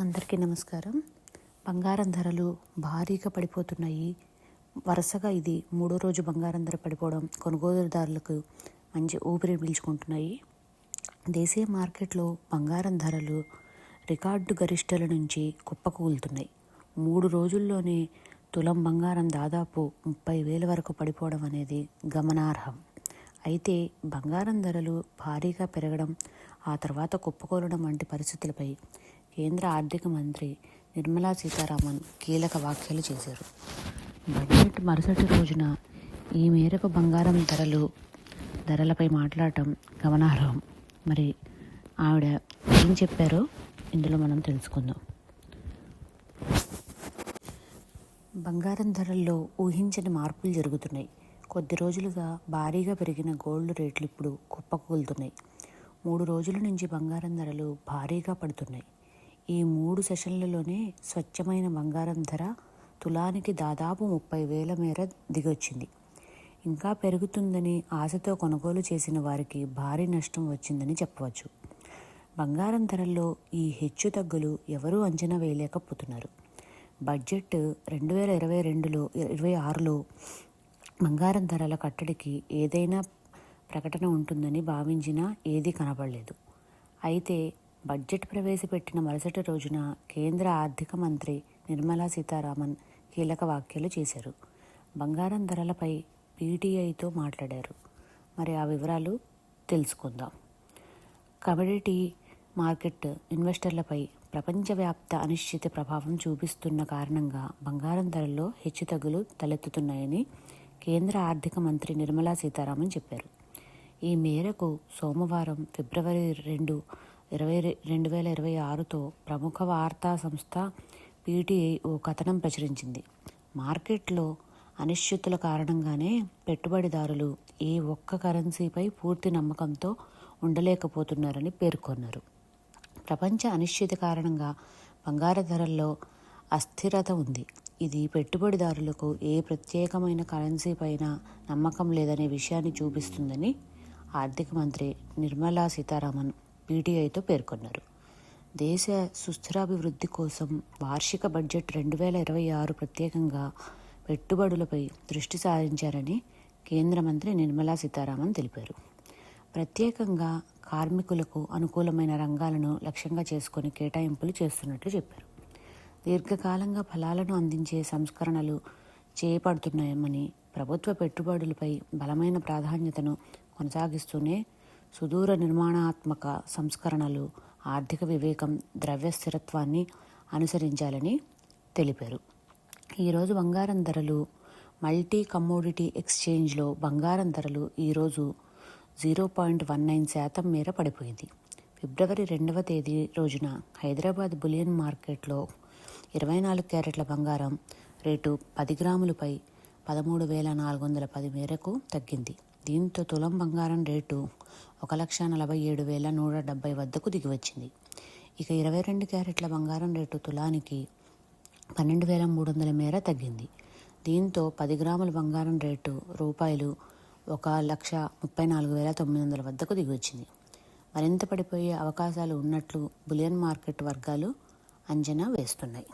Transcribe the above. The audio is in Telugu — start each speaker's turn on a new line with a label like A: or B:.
A: అందరికీ నమస్కారం. బంగారం ధరలు భారీగా పడిపోతున్నాయి. వరుసగా ఇది మూడో రోజు బంగారం ధర పడిపోవడం కొనుగోలుదారులకు మంచి ఊపిరి పీల్చుకుంటున్నాయి. దేశీయ మార్కెట్లో బంగారం ధరలు రికార్డు గరిష్టల నుంచి కుప్పకూలుతున్నాయి. మూడు రోజుల్లోనే తులం బంగారం దాదాపు ముప్పై వేల వరకు పడిపోవడం అనేది గమనార్హం. అయితే బంగారం ధరలు భారీగా పెరగడం ఆ తర్వాత కుప్పకూలడం వంటి పరిస్థితులపై కేంద్ర ఆర్థిక మంత్రి నిర్మలా సీతారామన్ కీలక వ్యాఖ్యలు చేశారు. బడ్జెట్ మరుసటి రోజున ఈ మేరకు బంగారం ధరలు ధరలపై మాట్లాడటం గమనార్హం. మరి ఆవిడ ఏం చెప్పారో ఇందులో మనం తెలుసుకుందాం. బంగారం ధరల్లో ఊహించని మార్పులు జరుగుతున్నాయి. కొద్ది రోజులుగా భారీగా పెరిగిన గోల్డ్ రేట్లు ఇప్పుడు కుప్పకూలుతున్నాయి. మూడు రోజుల నుంచి బంగారం ధరలు భారీగా పడుతున్నాయి. ఈ మూడు సెషన్లలోనే స్వచ్ఛమైన బంగారం ధర తులానికి దాదాపు ముప్పై వేల మేర దిగొచ్చింది. ఇంకా పెరుగుతుందని ఆశతో కొనుగోలు చేసిన వారికి భారీ నష్టం వచ్చిందని చెప్పవచ్చు. బంగారం ధరల్లో ఈ హెచ్చు తగ్గులు ఎవరూ అంచనా వేయలేకపోతున్నారు. బడ్జెట్ రెండు వేల ఇరవై రెండులో ఇరవై ఆరులో బంగారం ధరల కట్టడికి ఏదైనా ప్రకటన ఉంటుందని భావించినా ఏదీ కనబడలేదు. అయితే బడ్జెట్ ప్రవేశపెట్టిన మరుసటి రోజున కేంద్ర ఆర్థిక మంత్రి నిర్మలా సీతారామన్ కీలక వ్యాఖ్యలు చేశారు. బంగారం ధరలపై పీటీఐతో మాట్లాడారు. మరి ఆ వివరాలు తెలుసుకుందాం. కమోడిటీ మార్కెట్ ఇన్వెస్టర్లపై ప్రపంచవ్యాప్త అనిశ్చిత ప్రభావం చూపిస్తున్న కారణంగా బంగారం ధరల్లో హెచ్చుతగ్గులు తలెత్తుతున్నాయని కేంద్ర ఆర్థిక మంత్రి నిర్మలా సీతారామన్ చెప్పారు. ఈ మేరకు సోమవారం ఫిబ్రవరి రెండు ఇరవై రెండు వేల ఇరవై ఆరుతో ప్రముఖ వార్తా సంస్థ పీటీఐ ఓ కథనం ప్రచురించింది. మార్కెట్లో అనిశ్చితుల కారణంగానే పెట్టుబడిదారులు ఏ ఒక్క కరెన్సీపై పూర్తి నమ్మకంతో ఉండలేకపోతున్నారని పేర్కొన్నారు. ప్రపంచ అనిశ్చితి కారణంగా బంగారు ధరల్లో అస్థిరత ఉంది. ఇది పెట్టుబడిదారులకు ఏ ప్రత్యేకమైన కరెన్సీ పైన నమ్మకం లేదనే విషయాన్ని చూపిస్తుందని ఆర్థిక మంత్రి నిర్మలా సీతారామన్ పీటీఐతో పేర్కొన్నారు. దేశ సుస్థిరాభివృద్ధి కోసం వార్షిక బడ్జెట్ రెండు వేల ఇరవై ఆరు ప్రత్యేకంగా పెట్టుబడులపై దృష్టి సారించారని కేంద్ర మంత్రి నిర్మలా సీతారామన్ తెలిపారు. ప్రత్యేకంగా కార్మికులకు అనుకూలమైన రంగాలను లక్ష్యంగా చేసుకుని కేటాయింపులు చేస్తున్నట్లు చెప్పారు. దీర్ఘకాలంగా ఫలాలను అందించే సంస్కరణలు చేపడుతున్నాయని ప్రభుత్వ పెట్టుబడులపై బలమైన ప్రాధాన్యతను కొనసాగిస్తూనే సుదూర నిర్మాణాత్మక సంస్కరణలు ఆర్థిక వివేకం ద్రవ్య స్థిరత్వాన్ని అనుసరించాలని తెలిపారు. ఈరోజు బంగారం ధరలు మల్టీ కమోడిటీ ఎక్స్చేంజ్లో బంగారం ధరలు ఈరోజు జీరో పాయింట్ వన్ నైన్ శాతం మేర పడిపోయింది. ఫిబ్రవరి రెండవ తేదీ రోజున హైదరాబాద్ బులియన్ మార్కెట్లో ఇరవై నాలుగు క్యారెట్ల బంగారం రేటు పది గ్రాములపై పదమూడు వేల నాలుగు వందల పది మేరకు తగ్గింది. దీంతో తులం బంగారం రేటు ఒక లక్ష నలభై ఏడు వేల నూట డెబ్బై వద్దకు దిగివచ్చింది. ఇక ఇరవై రెండు క్యారెట్ల బంగారం రేటు తులానికి పన్నెండు వేల మూడు వందల మేర తగ్గింది. దీంతో పది గ్రాముల బంగారం రేటు రూపాయలు ఒక లక్ష ముప్పై నాలుగు వేల తొమ్మిది వందల వద్దకు దిగివచ్చింది. మరింత పడిపోయే అవకాశాలు ఉన్నట్లు బులియన్ మార్కెట్ వర్గాలు అంచనా వేస్తున్నాయి.